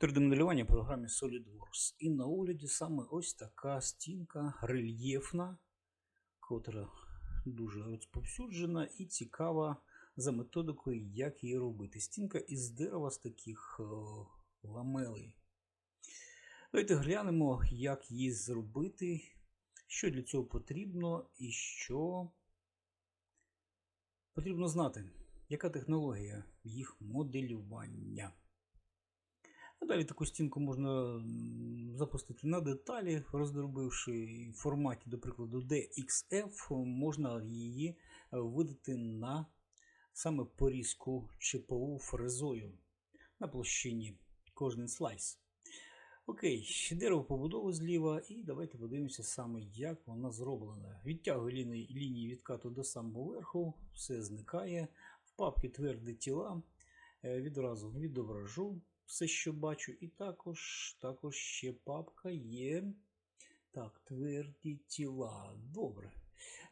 3D-моделювання в програмі SolidWorks. І на огляді саме ось така стінка рельєфна, котра дуже розповсюджена і цікава за методикою, як її робити. Стінка із дерева з таких е, ламелей. Давайте глянемо, як її зробити, що для цього потрібно і що потрібно знати, яка технологія їх моделювання. Далі таку стінку можна запустити на деталі, роздробивши в форматі, до прикладу, DXF, можна її е, видати на саме порізку ЧПУ фрезою на площині кожен слайс. Окей, дерево побудови зліва, і давайте подивимося саме, як вона зроблена. Відтягую лінії, лінії відкату до самого верху, все зникає. В папці тверді тіла. Е, Відразу відображу все, що бачу. І також, також ще папка є. Так, тверді тіла. Добре.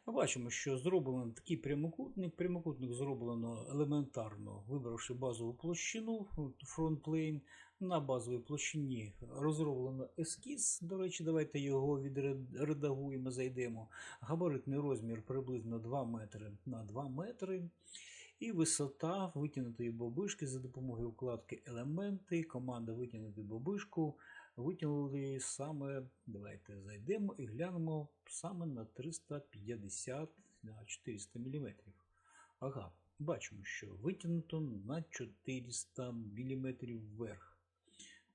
Бачимо, що зроблено такий прямокутник. Прямокутник зроблено елементарно, вибравши базову площину фронтплейн. На базовій площині розроблено ескіз. До речі, давайте його відредагуємо, зайдемо. Габаритний розмір приблизно 2 метри на 2 метри. І висота витягнутої бобишки за допомогою вкладки елементи. Команда витягнути бобишку. Витягнули саме, давайте зайдемо і глянемо саме на 350 на 400 мм. Ага, бачимо, що витягнуто на 400 мм вверх.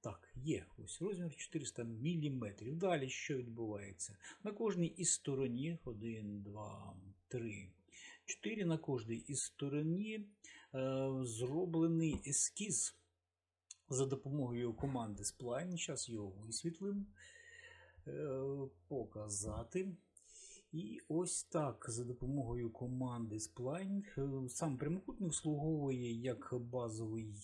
Так, є ось розмір 400 мм. Далі що відбувається? На кожній із стороні 1, 2, 3, 4 на кожній із стороні е, зроблений ескіз за допомогою команди Spline. Зараз його висвітлимо, е, показати. І ось так, за допомогою команди Spline, е, сам прямокутник слуговує як базовий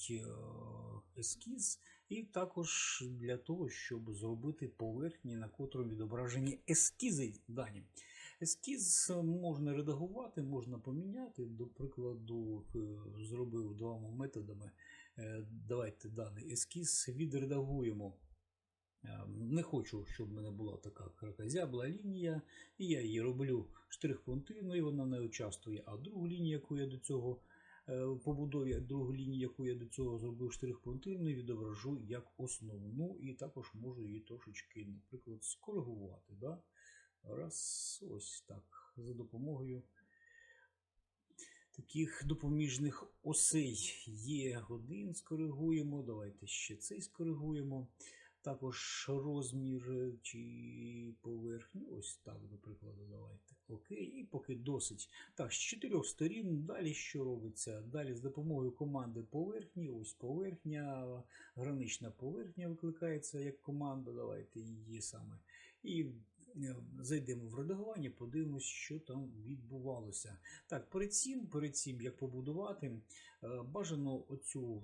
ескіз, і також для того, щоб зробити поверхні, на котрому відображені ескізи дані. Ескіз можна редагувати, можна поміняти. До прикладу, е, зробив двома методами. Е, Давайте даний ескіз відредагуємо. Е, Не хочу, щоб в мене була така кракозябла лінія, і я її роблю штрих-пунктирною, вона не участвує. А другу лінію, яку я до цього побудові, другу лінію, яку я до цього зробив штрих-пунктирною, відображу як основну, і також можу її трошечки, наприклад, скоригувати. Да? Раз, ось так, за допомогою таких допоміжних осей є один, скоригуємо. Давайте ще цей скоригуємо. Також розмір чи поверхню. Ось так, до прикладу, давайте. Окей, і поки досить. Так, з чотирьох сторін. Далі що робиться? Далі з допомогою команди поверхні. Ось поверхня, гранична поверхня викликається як команда. Давайте її саме. І зайдемо в редагування, подивимось, що там відбувалося. Так, перед цим, перед цим як побудувати, е, бажано оцю,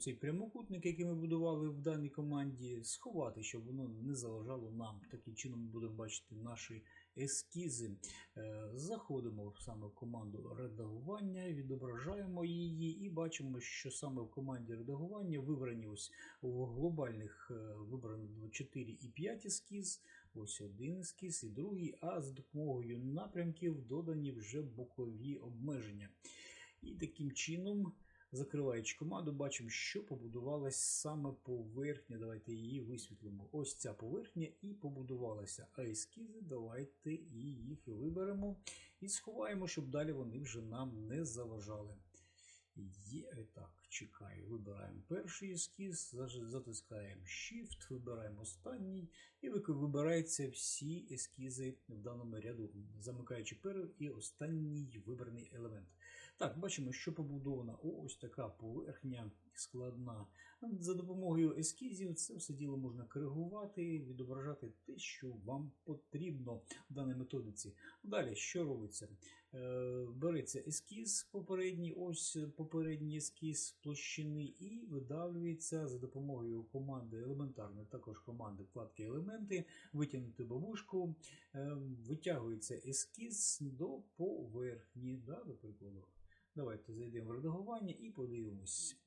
цей прямокутник, який ми будували в даній команді, сховати, щоб воно не заважало нам. Таким чином ми будемо бачити наші ескізи. Е, Заходимо саме в команду редагування, відображаємо її і бачимо, що саме в команді редагування вибрані ось у глобальних е, вибрано 4 і 5 ескіз. Ось один ескіз і другий, а за допомогою напрямків додані вже бокові обмеження. І таким чином, закриваючи команду, бачимо, що побудувалась саме поверхня. Давайте її висвітлимо. Ось ця поверхня і побудувалася. А ескізи давайте їх виберемо і сховаємо, щоб далі вони вже нам не заважали. Є так, чекаю, вибираємо перший ескіз, затискаємо Shift, вибираємо останній, і ви- вибираються всі ескізи в даному ряду, замикаючи перший і останній вибраний елемент. Так, бачимо, що побудована ось така поверхня складна. За допомогою ескізів це все діло можна коригувати, відображати те, що вам потрібно в даній методиці. Далі, що робиться? Е, Береться ескіз попередній, ось попередній ескіз площини, і видавлюється за допомогою команди елементарної, також команди вкладки елементи, витягнути бабушку, е, витягується ескіз до поверхні. Да, до прикладу. Давайте зайдемо в редагування і подивимось.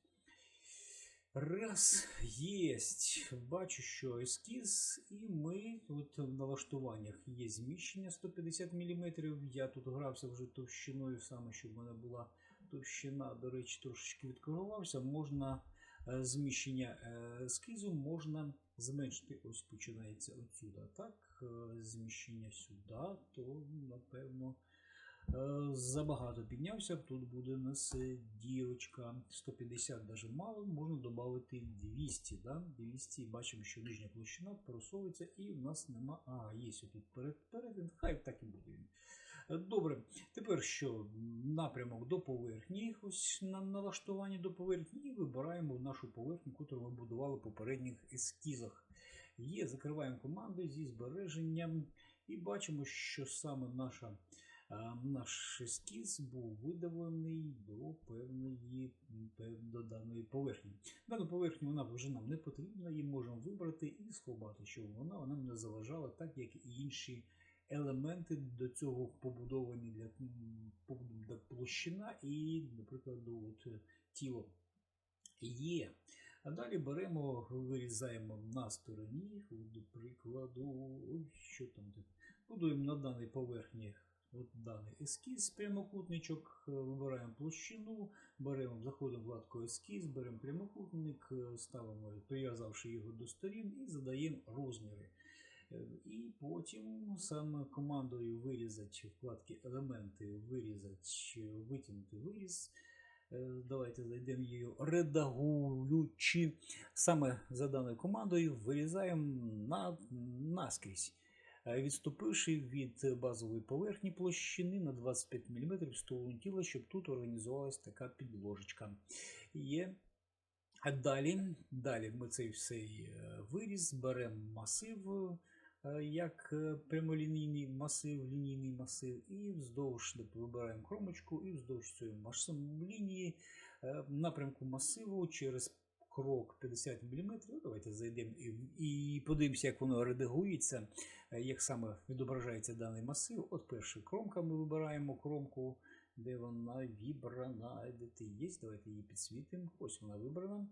Раз, єсть. Бачу, що ескіз, і ми тут в налаштуваннях є зміщення 150 мм. Я тут грався вже товщиною, саме щоб в мене була товщина, до речі, трошечки відкоригувався. Можна е, зміщення е, ескізу можна зменшити. Ось починається отсюда. Так, е, зміщення сюди, то напевно. Е, Забагато піднявся, тут буде у нас дірочка 150 даже мало, можна додати 200. Да? 200 бачимо, що нижня площина просовується і в нас нема. А, є тут перед, хай так і буде. Е, Добре, тепер що? Напрямок до поверхні, ось на налаштування до поверхні, і вибираємо нашу поверхню, яку ми будували в попередніх ескізах. Є, закриваємо команду зі збереженням і бачимо, що саме наша. А, Наш ескіз був видавлений до певної до даної поверхні. Дану поверхню вона вже нам не потрібна, її можемо вибрати і сховати, щоб вона, вона не заважала, так як і інші елементи до цього побудовані для, для площина і, наприклад, от, тіло є. А далі беремо, вирізаємо на стороні, до прикладу, ой, що там тут. Будуємо на даній поверхні от даний ескіз, прямокутничок, е, вибираємо площину, беремо, заходимо в вкладку ескіз, беремо прямокутник, е, ставимо, прив'язавши його до сторін і задаємо розміри. Е, І потім саме командою вирізати вкладки елементи, вирізати, витягнути виріз. Давайте зайдемо її редагуючи. Саме за даною командою вирізаємо на, наскрізь, відступивши від базової поверхні площини на 25 мм в сторону тіла, щоб тут організувалась така підложечка. Є. А далі, далі ми цей цей е, виріз беремо масив е, як е, прямолінійний масив, лінійний масив, і вздовж вибираємо кромочку, і вздовж цієї лінії напрямку масиву через крок 50 мм. Давайте зайдемо і, подивимося, як воно редагується, е, як саме відображається даний масив. От перша кромка ми вибираємо кромку, де вона вібрана. Де ти є? Давайте її підсвітимо. Ось вона вибрана.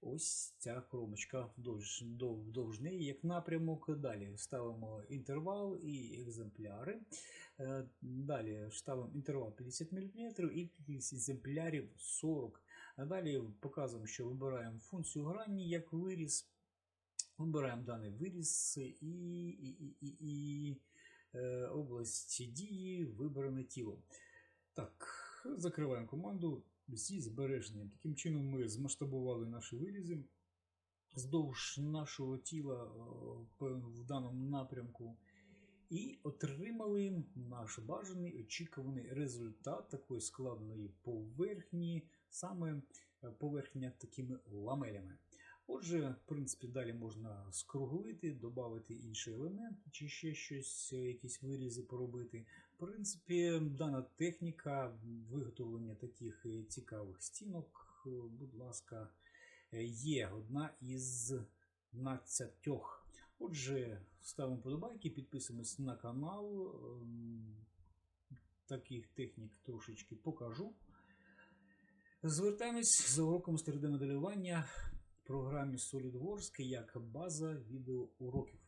Ось ця кромочка вдовж, дов- вдовж неї, як напрямок. Далі ставимо інтервал і екземпляри. Е, Далі ставимо інтервал 50 мм і екземплярів 40. А далі показуємо, що вибираємо функцію грані як виріз. Вибираємо даний виріз і, і, і, і, і е, область дії вибране тіло. Так, закриваємо команду зі збереженням. Таким чином ми змасштабували наші вирізи вздовж нашого тіла е, в даному напрямку. І отримали наш бажаний очікуваний результат такої складної поверхні, саме е, поверхня такими ламелями. Отже, в принципі, далі можна скруглити, додати інший елемент, чи ще щось, е, якісь вирізи поробити. В принципі, дана техніка виготовлення таких е, цікавих стінок, е, будь ласка, є одна із 15. Отже, ставимо подобайки, підписуємось на канал. ем, Таких технік трошечки покажу. Звертаємось за уроком 3D-моделювання в програмі SolidWorks як база відеоуроків.